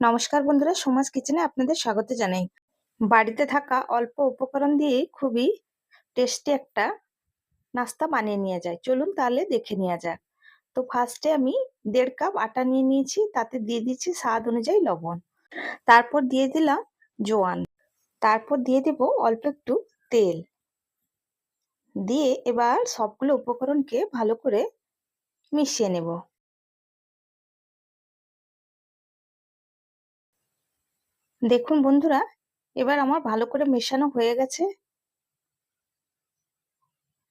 নমস্কার বন্ধুরা, সমাজ কিচেনে আপনাদের স্বাগত জানাই। বাড়িতে থাকা অল্প উপকরণ দিয়েই খুবই টেস্টি একটা নাস্তা বানিয়ে নিয়ে যায়। চলুন তাহলে দেখে নেওয়া যাক। তো ফার্স্টে আমি দেড় কাপ আটা নিয়ে নিয়েছি, তাতে দিয়ে দিচ্ছি স্বাদ অনুযায়ী লবণ। তারপর দিয়ে দিলাম জোয়ান। তারপর দিয়ে দেব অল্প একটু তেল। দিয়ে এবার সবগুলো উপকরণকে ভালো করে মিশিয়ে নেব। দেখুন বন্ধুরা, এবার আমার ভালো করে মেশানো হয়ে গেছে।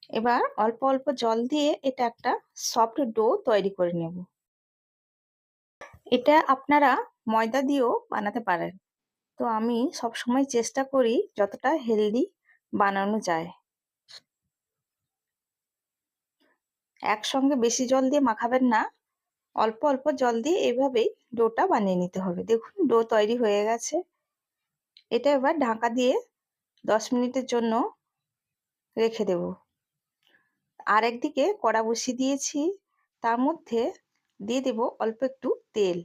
এবার অল্প অল্প জল দিয়ে এটা একটা সফট ডো তৈরি করে নেব। এটা আপনারা ময়দা দিয়েও বানাতে পারেন। তো আমি সব সময় চেষ্টা করি যতটা হেলদি বানানো যায়। একসঙ্গে বেশি জল দিয়ে মাখাবেন না। অল্প অল্প জল দিয়ে এইভাবেই ডোটা বানিয়ে নিতে হবে। দেখুন, ডো তৈরি হয়ে গেছে। এটা এবার ঢাকা দিয়ে দশ মিনিটের জন্য রেখে দেব। আর একদিকে কড়া বসিয়ে দিয়েছি। তার মধ্যে দিয়ে দেব অল্প একটু তেল।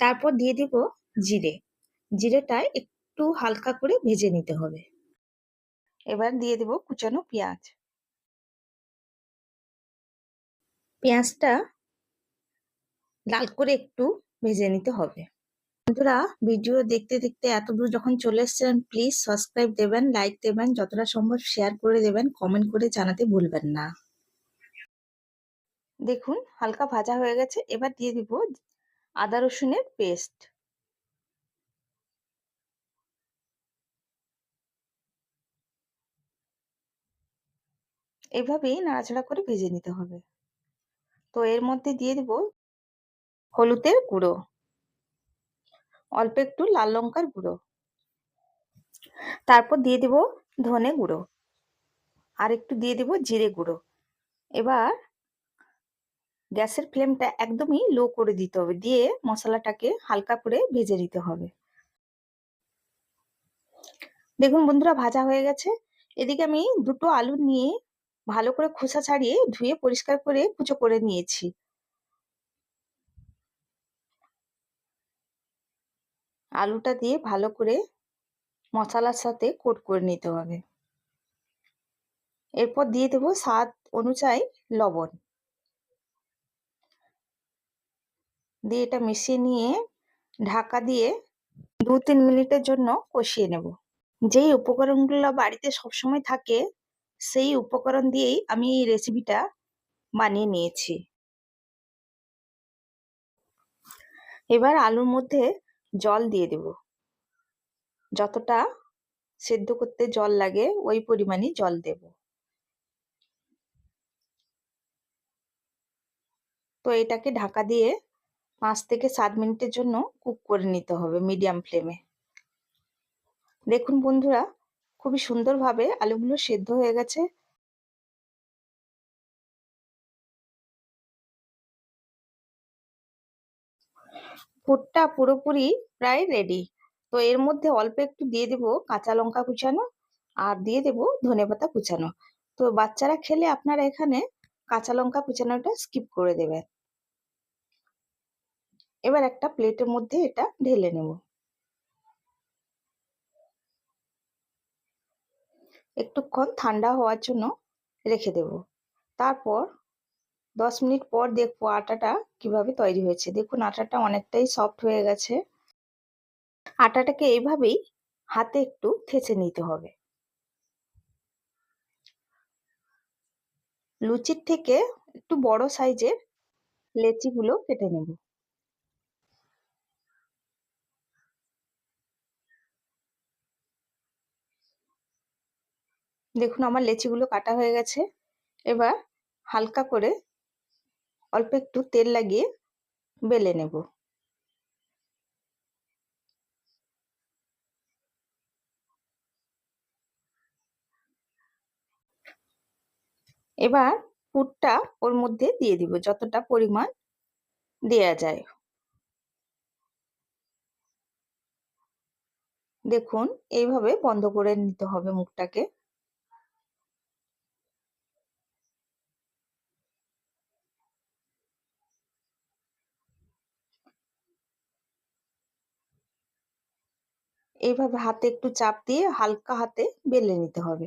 তারপর দিয়ে দেব জিরে। জিরেটা একটু হালকা করে ভেজে নিতে হবে। এবার দিয়ে দেব কুচানো পেঁয়াজ। পেঁয়াজটা লাল করে একটু ভেজে নিতে হবে। বন্ধুরা, ভিডিও দেখতে দেখতে এত দূর যখন চলে এসছেন প্লিজ সাবস্ক্রাইব দেবেন লাইক দেবেন, যতটা সম্ভব শেয়ার করে দেবেন কমেন্ট করে জানাতে ভুলবেন না। দেখুন, হালকা ভাজা হয়ে গেছে, এবার দিয়ে দিব আদা রসুনের পেস্ট এভাবেই নাড়াচাড়া করে ভেজে নিতে হবে। তো এর মধ্যে দিয়ে দিব হলুদের গুঁড়ো। অল্প একটু লাল লঙ্কার গুঁড়ো। তারপর দিয়ে দিব ধনে গুঁড়ো। আর একটু দিয়ে দিব জিরে গুঁড়ো। এবার গ্যাসের ফ্লেমটা একদমই লো করে দিতে হবে। দিয়ে মশলাটাকে হালকা করে ভেজে নিতে হবে। দেখুন বন্ধুরা, ভাজা হয়ে গেছে। এদিকে আমি দুটো আলু নিয়ে ভালো করে খোসা ছাড়িয়ে ধুয়ে পরিষ্কার করে কুচো করে নিয়েছি। আলুটা দিয়ে ভালো করে মশলার সাথে কোট করে নিতে হবে। এরপর দিয়ে দেব স্বাদ অনুযায়ী লবণ। দিয়ে এটা মিশিয়ে নিয়ে ঢাকা দিয়ে দু তিন মিনিটের জন্য কষিয়ে নেব। যেই উপকরণগুলো বাড়িতে সবসময় থাকে, সেই উপকরণ দিয়েই আমি এই রেসিপিটা বানিয়ে নিয়েছি। এবার আলুর মধ্যে জল দিয়ে দেব। যতটা সেদ্ধ করতে জল লাগে, ওই পরিমাণই জল দেব। তো এটাকে ঢাকা দিয়ে পাঁচ থেকে সাত মিনিটের জন্য কুক করে নিতে হবে মিডিয়াম ফ্লেমে। দেখুন বন্ধুরা, খুবই সুন্দরভাবে আলুগুলো সেদ্ধ হয়ে গেছে। পুরটা পুরোপুরি প্রায় রেডি তো এর মধ্যে অল্প একটু দিয়ে দেব কাঁচা লঙ্কা কুচানো আর দিয়ে দেব ধনে পাতা কুচানো। তো বাচ্চারা খেলে আপনারা এখানে কাঁচা লঙ্কা কুচানোটা স্কিপ করে দেবেন। এবার একটা প্লেটের মধ্যে এটা ঢেলে নেব। একটুক্ষণ ঠান্ডা হওয়ার জন্য রেখে দেব। তারপর দশ মিনিট পর দেখব আটাটা কীভাবে তৈরি হয়েছে। দেখুন, আটাটা অনেকটাই সফট হয়ে গেছে। আটাটাকে এইভাবেই হাতে একটু থেঁচে নিতে হবে। লুচির থেকে একটু বড় সাইজের লেচিগুলো কেটে নেব। দেখুন, আমার লেচিগুলো কাটা হয়ে গেছে। এবার হালকা করে অল্প একটু তেল লাগিয়ে বেলে নেব। এবার পুরটা ওর মধ্যে দিয়ে দিব যতটা পরিমাণ দেয়া যায়। দেখুন, এইভাবে বন্ধ করে নিতে হবে মুখটাকে। এইভাবে হাতে একটু চাপ দিয়ে হালকা হাতে বেলে নিতে হবে।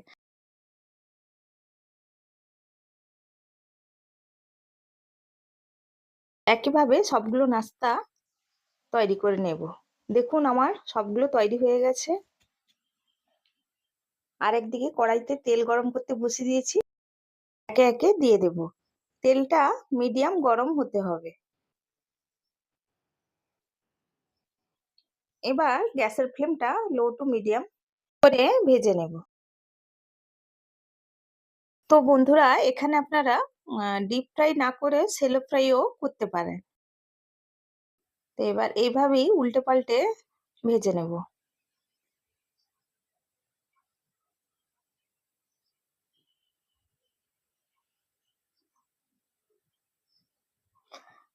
একইভাবে সবগুলো নাস্তা তৈরি করে নেব। দেখুন আমার সবগুলো তৈরি হয়ে গেছে। আর একদিকে কড়াইতে তেল গরম করতে বসিয়ে দিয়েছি। একে একে দিয়ে দেব। তেলটা মিডিয়াম গরম হতে হবে। এবার গ্যাসের ফ্লেমটা লো টু মিডিয়াম করে ভেজে নেব। তো বন্ধুরা, এখানে আপনারা ডিপ ফ্রাই না করে সেলো ফ্রাইও করতে পারেন। তো এবার এইভাবেই উল্টে পাল্টে ভেজে নেব।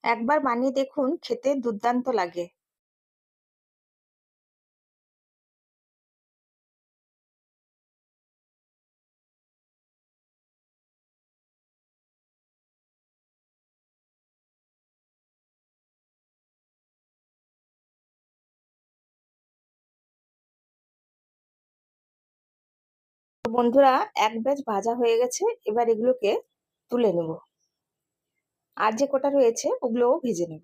একবার বানিয়ে দেখুন, খেতে দুর্দান্ত লাগে। বন্ধুরা, এক ব্যাচ ভাজা হয়ে গেছে, এবার এগুলোকে তুলে নেব। আর যে কটা রয়েছে, ওগুলোও ভেজে নেব।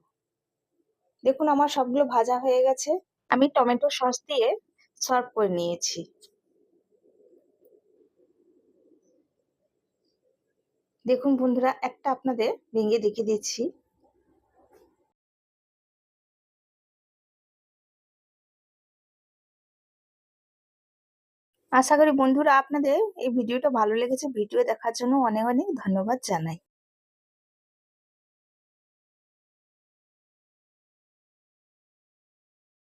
দেখুন, আমার সবগুলো ভাজা হয়ে গেছে। আমি টমেটো সস দিয়ে সার্ভ করে নিয়েছি। দেখুন বন্ধুরা, একটা আপনাদের ভেঙে দেখিয়ে দিচ্ছি। আশা করি বন্ধুরা আপনাদের এই ভিডিওটা ভালো লেগেছে। ভিডিও দেখার জন্য অনেক অনেক ধন্যবাদ জানাই।